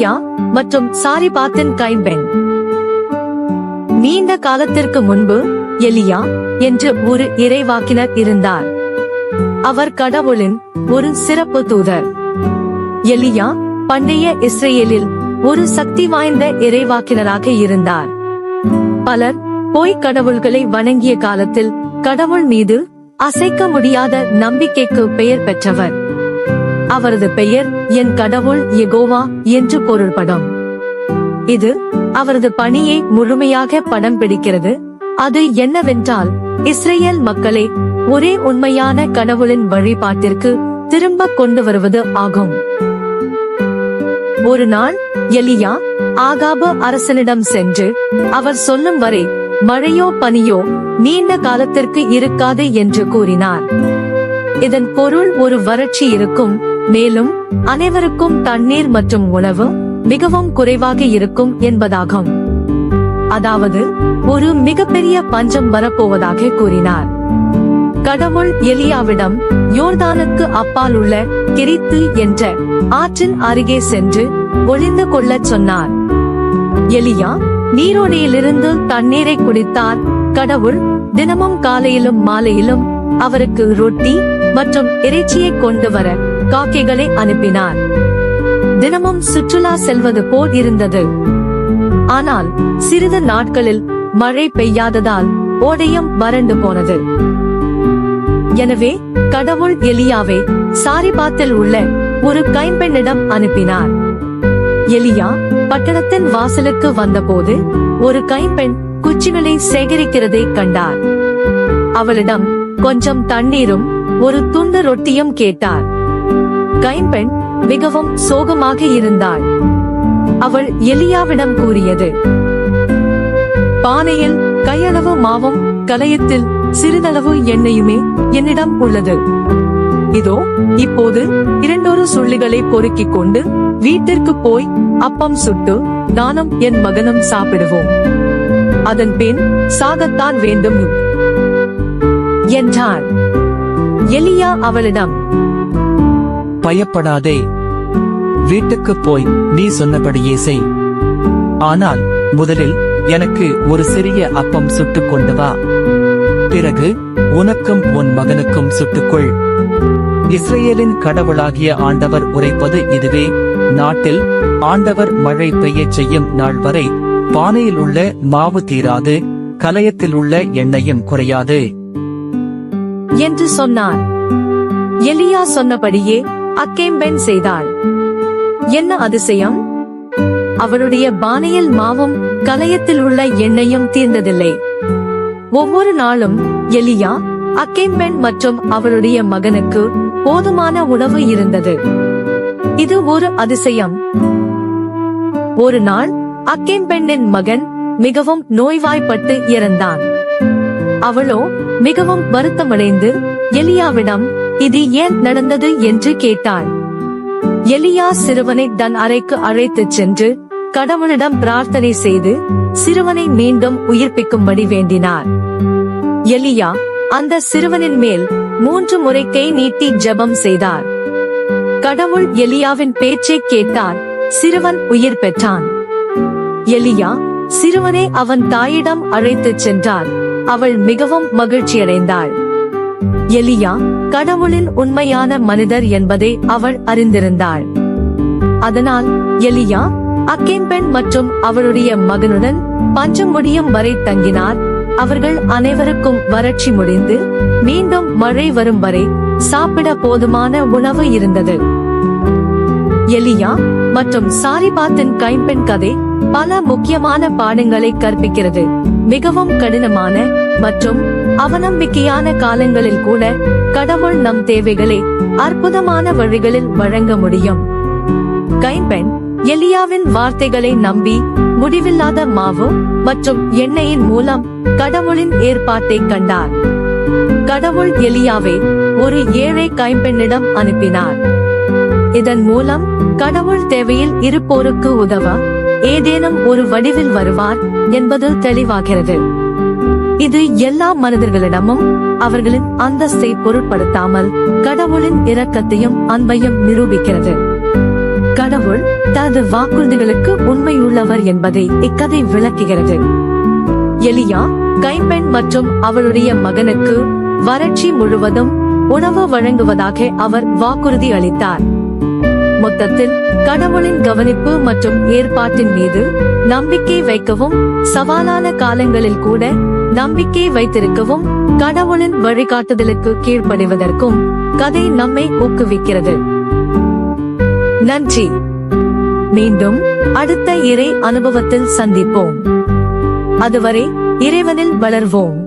எலியா மற்றும் சாரிபாத்தின் கைம்பெண். நீண்ட காலத்திற்கு முன்பு எலியா என்று ஒரு இறைவாக்கினர் இருந்தார். அவர் கடவுளின் ஒரு சிறப்பு தூதர். எலியா பண்டைய இஸ்ரேலில் ஒரு சக்தி வாய்ந்த இறைவாக்கினராக இருந்தார். பலர் பொய் கடவுள்களை வணங்கிய காலத்தில் கடவுள் மீது அசைக்க முடியாத நம்பிக்கைக்கு பெயர் பெற்றவர். அவரது பெயர் என் கடவுள் எகோவா என்று பொருள்படும். இது அவரது பணியை முழுமையாக படம் பிடிக்கிறது. அது என்னவென்றால் இஸ்ரேல் மக்களை ஒரே உண்மையான கடவுளின் வழிபாட்டிற்கு திரும்ப கொண்டு வருவது ஆகும். ஒரு நாள் எலியா ஆகாபு அரசனிடம் சென்று அவர் சொல்லும் வரை மழையோ பனியோ நீண்ட காலத்திற்கு இருக்காது என்று கூறினார். இதன் பொருள் ஒரு வறட்சி இருக்கும் மேலும் அனைவருக்கும் தண்ணீர் மற்றும் உணவு மிகவும் குறைவாக இருக்கும் என்பதாகும். அதாவது ஒரு மிகப்பெரிய பஞ்சம் வரப்போவதாக கூறினார். கடவுள் எலியாவிடம் யோர்தானுக்கு அப்பால் உள்ள கிரித்து என்ற ஆற்றின் அருகே சென்று ஒளிந்து கொள்ளச் சொன்னார். எலியா நீரோடையிலிருந்து தண்ணீரை குடித்தார். கடவுள் தினமும் காலையிலும் மாலையிலும் அவருக்கு ரொட்டி மற்றும் இறைச்சியை கொண்டு வர காக்கைகளை அனுப்பினார். தினமும் சுற்றுலா செல்வது போல் இருந்தது. ஆனால் சிறிது நாட்களில் மழை பெய்யாததால் ஓடையும் வறண்டு போனது. எனவே கடவுள் எலியாவை சாரிபாத்தில் உள்ள ஒரு கைம்பெண்ணிடம் அனுப்பினார். எலியா பட்டணத்தின் வாசலுக்கு வந்தபோது ஒரு கைம்பெண் குச்சிகளை சேகரிக்கிறதை கண்டார். அவளிடம் கொஞ்சம் தண்ணீரும் ஒரு துண்டு ரொட்டியும் கேட்டார். கைம்பெண் மிகவும் சோகமாக இருந்தாள். அவள் எலியாவிடம் கூறியது பானையில் கையளவு மாவும் கலயத்தில் சிறிதளவு எண்ணெயுமே என்னிடம் உள்ளது. இதோ இப்போது இரண்டொரு சுள்ளிகளை பொறுக்கிக் கொண்டு வீட்டிற்கு போய் அப்பம் சுட்டு நானும் என் மகனும் சாப்பிடுவோம். அதன் பின் சாகத்தான் வேண்டும். என்றான் எலியா அவளிடம் பயப்படாதே. வீட்டுக்குப் போய் நீ சொன்னபடியே செய். ஆனால் முதலில் எனக்கு ஒரு சிறிய அப்பம் சுட்டுக் கொண்டு வா. பிறகு உனக்கும் உன் மகனுக்கும் சுட்டுக்கொள். இஸ்ரேலின் கடவுளாகிய ஆண்டவர் உரைப்பது இதுவே. நாட்டில் ஆண்டவர் மழை பெய்யச் செய்யும் நாள் வரை பானையில் உள்ள மாவு தீராது கலயத்தில் உள்ள எண்ணெயும் குறையாது. என்று சொன்னார் எலியா சொன்னபடியே அக்கேம்பெண் செய்தாள். என்ன அதிசயம்? அவளுடைய பானையில் மாவும் கலையத்தில் உள்ள எண்ணெயும் தீர்ந்ததில்லை. ஒவ்வொரு நாளும் எலியா அக்கேம்பெண் மற்றும் அவளுடைய மகனுக்கு போதுமான உணவு இருந்தது. இது ஒரு அதிசயம். ஒரு நாள் அக்கேம்பெண்ணின் மகன் மிகவும் நோய்வாய்ப்பட்டு இறந்தான். அவளோ மிகவும் வருத்தமடைந்து எலியாவிடம் இது ஏன் நடந்தது என்று கேட்டாள் எலியா சிறுவனை தன் அறைக்கு அழைத்துச் சென்று கடவுளிடம் பிரார்த்தனை செய்து சிறுவனை மீண்டும் உயிர்ப்பிக்கும்படி வேண்டினார். எலியா அந்த சிறுவனின் மேல் மூன்று முறை கை நீட்டி ஜெபம் செய்தார். கடவுள் எலியாவின் பேச்சை கேட்டார் சிறுவன் உயிர் பெற்றான். எலியா சிறுவனை அவன் தாயிடம் அழைத்துச் சென்றார் அவள் மிகவும் மகிழ்ச்சியடைந்தாள். எலியா கடவுளின் உண்மையான மனிதர் என்பதை அவள் அறிந்திருந்தாள். அதனால் எலியா அக்கேம்பெண் மற்றும் அவளுடைய மகனுடன் பஞ்சம் வரை தங்கினார். அவர்கள் அனைவருக்கும் வறட்சி முடிந்து மீண்டும் மழை வரும் வரை சாப்பிட போதுமான உணவு இருந்தது. எலியா மற்றும் சாரிபாத்தின் கைம்பெண் கதை பல முக்கியமான பாடங்களை கற்பிக்கிறது. மிகவும் கடினமான மற்றும் அவநம்பிக்கையான காலங்களில் கூட கடவுள் நம் தேவைகளை அற்புதமான வழிகளில் வழங்க முடியும். கைம்பெண் எலியாவின் வார்த்தைகளை நம்பி முடிவில்லாத மாவு மற்றும் எண்ணெயின் மூலம் கடவுளின் ஏற்பாட்டை கண்டார். கடவுள் எலியாவை ஒரு ஏழை கைம்பெண்ணிடம் அனுப்பினார். இதன் மூலம் கடவுள் தேவையில் இருப்போருக்கு உதவ ஏதேனும் ஒரு வடிவில் வருவார் என்பது தெளிவாகிறது. இது எல்லா மனிதர்களிடமும் அவர்களின் அந்தஸ்தை பொருட்படுத்தாமல் கடவுளின் இரக்கத்தையும் அன்பையும் நிரூபிக்கிறது. கடவுள் தனது வாக்குறுதிகளுக்கு உண்மையுள்ளவர் என்பதை இக்கதை விளக்குகிறது. எலியா கைம்பெண் மற்றும் அவளுடைய மகனுக்கு வறட்சி முழுவதும் உணவு வழங்குவதாக அவர் வாக்குறுதி அளித்தார். மொத்தத்தில் கடவுளின் கவனிப்பு மற்றும் ஏற்பாட்டின் மீது நம்பிக்கை வைக்கவும் சவாலான காலங்களில் கூட நம்பிக்கை வைத்திருக்கவும் கடவுளின் வழிகாட்டுதலுக்கு கீழ்ப்படிவதற்கும் கதை நம்மை ஊக்குவிக்கிறது. நன்றி. மீண்டும் அடுத்த இறை அனுபவத்தில் சந்திப்போம். அதுவரை இறைவனில் வளர்வோம்.